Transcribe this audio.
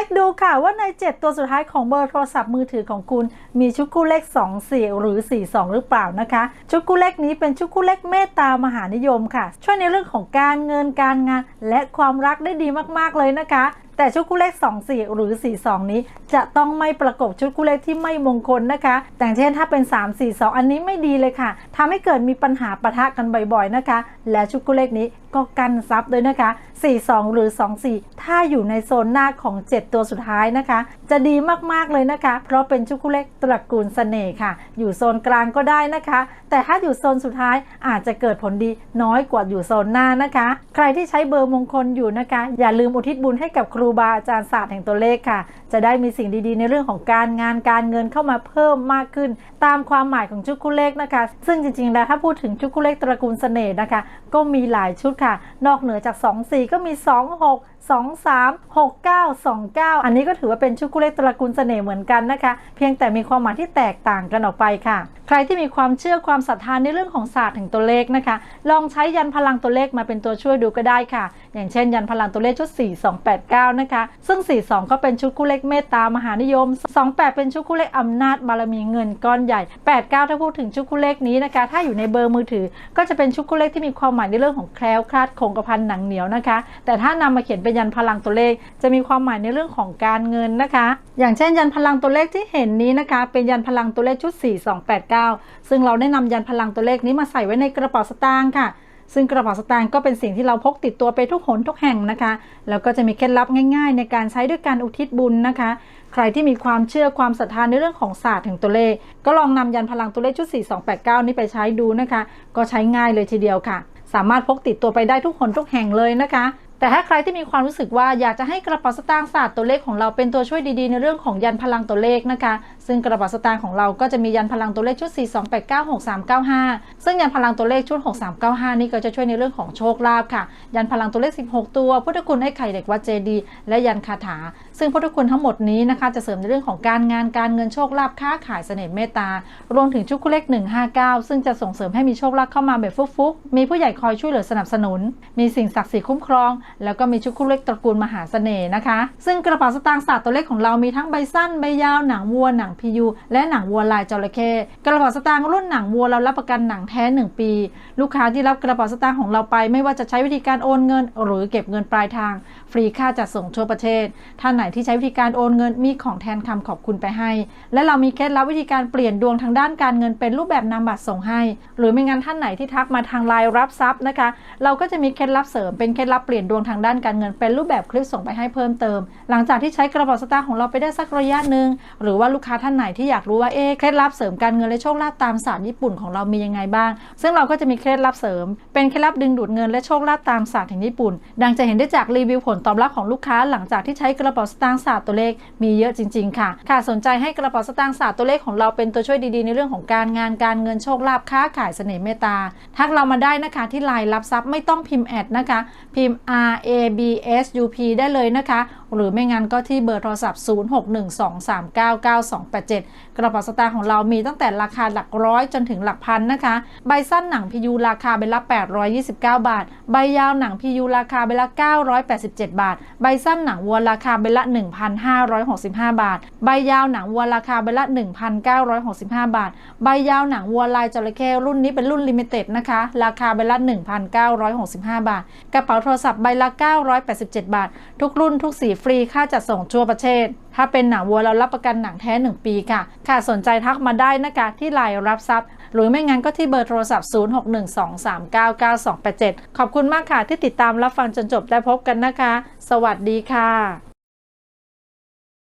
ช็คดูค่ะว่าใน 7 ตัวสุดท้ายของเบอร์โทรศัพท์มือถือของคุณ มีชุดคู่เลข 2 4 หรือ 4 2 หรือเปล่านะคะ ชุดคู่เลขนี้เป็นชุดคู่เลขเมตตามหานิยมค่ะ ช่วยในเรื่องของการเงินการงาน และความรักได้ดีมากๆเลยนะคะ แต่ชุดคู่เลข 2 4 หรือ 4 2 นี้จะต้องไม่ประกบชุดคู่เลขที่ไม่มงคลนะคะ แต่างเช่นถ้าเป็น 3 4 2 อันนี้ไม่ดีเลยค่ะทำให้เกิดมีปัญหาปะทะกันบ่อยๆนะคะ และชุดคู่เลขนี้ก็กันซับด้วยนะคะ 42 หรือ 24 ถ้าอยู่ในโซนหน้าของ 7 ตัวสุดท้ายนะคะ จะดีมากๆเลยนะคะ เพราะเป็นชุดคู่เลขตระกูลเสน่ห์ค่ะ อยู่โซนกลางก็ได้นะคะ แต่ถ้าอยู่โซนสุดท้ายอาจจะเกิดผลดีน้อยกว่าอยู่โซนหน้านะคะ ใครที่ใช้เบอร์มงคลอยู่นะคะ อย่าลืมอุทิศบุญให้กับครูบาอาจารย์ศาสตร์แห่งตัวเลขค่ะ จะได้มีสิ่งดีๆ ในเรื่องของการงานการเงินเข้ามาเพิ่มมากขึ้น ตามความหมายของชุดคู่เลขนะคะ ซึ่งจริงๆแล้วถ้าพูดถึงชุดคู่เลขตระกูลเสน่ห์นะคะ ก็มีหลายชุดค่ะ นอกเหนือจาก 2 4 ก็มี 2 6 2 3 6 9 2 9 อันนี้ก็ถือว่าเป็นชุดคู่เลขตระกูลเสน่ห์เหมือนกันนะคะ เพียงแต่มีความหมายที่แตกต่างกันออกไปค่ะ ใครที่มีความเชื่อความศรัทธาในเรื่องของศาสตร์แห่งตัวเลขนะคะ ลองใช้ยันพลังตัวเลขมาเป็นตัวช่วยดูก็ได้ค่ะ อย่างเช่น ยันพลังตัวเลขชุด 4289 นะคะ ซึ่ง 42 ก็เป็นชุดคู่เลขเมตตามหานิยม 28 เป็นชุดคู่เลขอำนาจบารมีเงินก้อนใหญ่ 89 ถ้าพูดถึงชุดคู่เลขนี้นะคะ ถ้าอยู่ในเบอร์มือถือ ก็จะเป็นชุดคู่เลขที่มีความหมายในเรื่องของแคล้วคลาดคงกระพันหนังเหนียวนะคะ แต่ถ้านำมาเขียนเป็นยันพลังตัวเลข จะมีความหมายในเรื่องของการเงินนะคะ อย่างเช่น ยันพลังตัวเลขที่เห็นนี้นะคะ เป็นยันพลังตัวเลขชุด 4289 ซึ่งเราได้นำยันพลังตัวเลขนี้มาใส่ไว้ในกระเป๋าสตางค์ค่ะซึ่งกระเป๋าสตางค์ก็เป็นสิ่งที่เราพกติดตัวไปทุกหนทุกแห่งนะคะ แล้วก็จะมีเคล็ดลับง่ายๆ ในการใช้ด้วยการอุทิศบุญนะคะ ใครที่มีความเชื่อความศรัทธาในเรื่องของศาสตร์แห่งตัวเลข ก็ลองนำยันพลังตัวเลขชุด 4289 นี้ไปใช้ดูนะคะ ก็ใช้ง่ายเลยทีเดียวค่ะ สามารถพกติดตัวไปได้ทุกหนทุกแห่งเลยนะคะ แต่ถ้าใครที่มีความรู้สึกว่าอยากจะให้กระเป๋าสตางค์ศาสตร์ตัวเลขของเราเป็นตัวช่วยดีๆ ในเรื่องของยันพลังตัวเลขนะคะ ซึ่งกระเป๋าสตางค์ของเราก็จะมียันพลังตัวเลขชุด 4289635 ซึ่งยันพลังตัวเลขชุด 6395 นี่ก็จะช่วยในเรื่องของโชคลาภค่ะ ยันพลังตัวเลข 16 ตัว พุทธคุณไอ้ไข่เด็กวัดเจดีย์และยันคาถา ซึ่งพุทธคุณทั้งหมดนี้นะคะจะเสริมในเรื่องของการงานการเงินโชคลาภค้าขายเสน่ห์เมตตารวมถึงชุดคู่เลข 159 ซึ่งจะส่งเสริมให้มีโชคลาภเข้ามาแบบฟุกๆมีผู้ใหญ่คอยช่วยเหลือสนับสนุน มีสิ่งศักดิ์สิทธิ์คุ้มครอง แล้วก็มีชุดคู่เลขตระกูลมหาเสน่ห์นะคะ ซึ่งกระเป๋าสตางค์ศาสตร์ตัวเลขของเรามีทั้งใบสั้นใบยาวหนังวัวหนังพียูและหนังวัวลายจระเข้กระเป๋าสตางค์รุ่นหนังวัวเรารับประกันหนังแท้ 1 ปี ลูกค้าที่รับกระเป๋าสตางค์ของเราไป ไม่ว่าจะใช้วิธีการโอนเงิน หรือเก็บเงินปลายทาง ฟรีค่าจัดส่งทั่วประเทศท่านไหนที่ใช้วิธีการโอนเงินมีของแทนคำขอบคุณไปให้ และเรามีเคล็ดลับวิธีการเปลี่ยนดวงทางด้านการเงินเป็นรูปแบบนามบัตรส่งให้ หรือไม่งั้นท่านไหนที่ทักมาทางไลน์รับทรัพย์นะคะ เราก็จะมีเคล็ดลับเสริมเป็นเคล็ดลับเปลี่ยนดวงทางด้านการเงินเป็นรูปแบบคลิปส่งไปให้เพิ่มเติม หลังจากที่ใช้กระเป๋าสตางค์ของเราไปได้สักระยะหนึ่งหรือว่าลูกค้าท่านไหนที่อยากรู้ว่าเอ๊เคล็ดลับเสริมการเงินและโชคลาภตามศาสตร์ญี่ปุ่นของเรามียังไงบ้าง ซึ่งเราก็จะมีเคล็ดลับเสริม เป็นเคล็ดลับดึงดูดเงินและโชคลาภตามศาสตร์แห่งญี่ปุ่น ดังจะเห็นได้จากรีวิวผลตอบรับของลูกค้าหลังจากที่ใช้กระเป๋าสตางค์ศาสตร์ตัวเลขมีเยอะจริง ๆ ค่ะ ค่ะสนใจให้กระเป๋าสตางค์ศาสตร์ตัวเลขของเราเป็นตัวช่วยดีๆ ในเรื่องของการงานการเงินโชคลาภค้าขายเสน่ห์เมตตา ทักเรามาได้นะคะที่ไลน์รับทรัพย์ไม่ต้องพิมพ์แอดนะคะ พิมพ์ R A B S U P ได้เลยนะคะ หรือไม่งั้นก็ที่เบอร์โทรศัพท์ 0612399287 กระเป๋าสตางค์ของเรามีตั้งแต่ราคาหลักร้อยจนถึงหลักพันนะคะ ใบสั้นหนังพียูราคาใบละ 829 บาท ใบยาวหนังพียูราคาใบละ 987 บาท ใบสั้นหนังวัวราคาใบละ1,565 บาท ใบยาวหนังวัวราคาใบละ 1,965 บาท ใบยาวหนังวัวลายจระเข้รุ่นนี้เป็นรุ่นลิมิเต็ดนะคะ ราคาใบละ 1,965 บาท กระเป๋าโทรศัพท์ใบละ 987 บาท ทุกรุ่นทุกสีฟรีค่าจัดส่งทั่วประเทศ ถ้าเป็นหนังวัวเรารับประกันหนังแท้ 1 ปีค่ะ ค่ะสนใจทักมาได้นะคะที่ไลน์รับทรัพย์ หรือไม่งั้นก็ที่เบอร์โทรศัพท์ 0612399287 ขอบคุณมากค่ะที่ติดตามรับฟังจนจบได้พบกันนะคะ สวัสดีค่ะ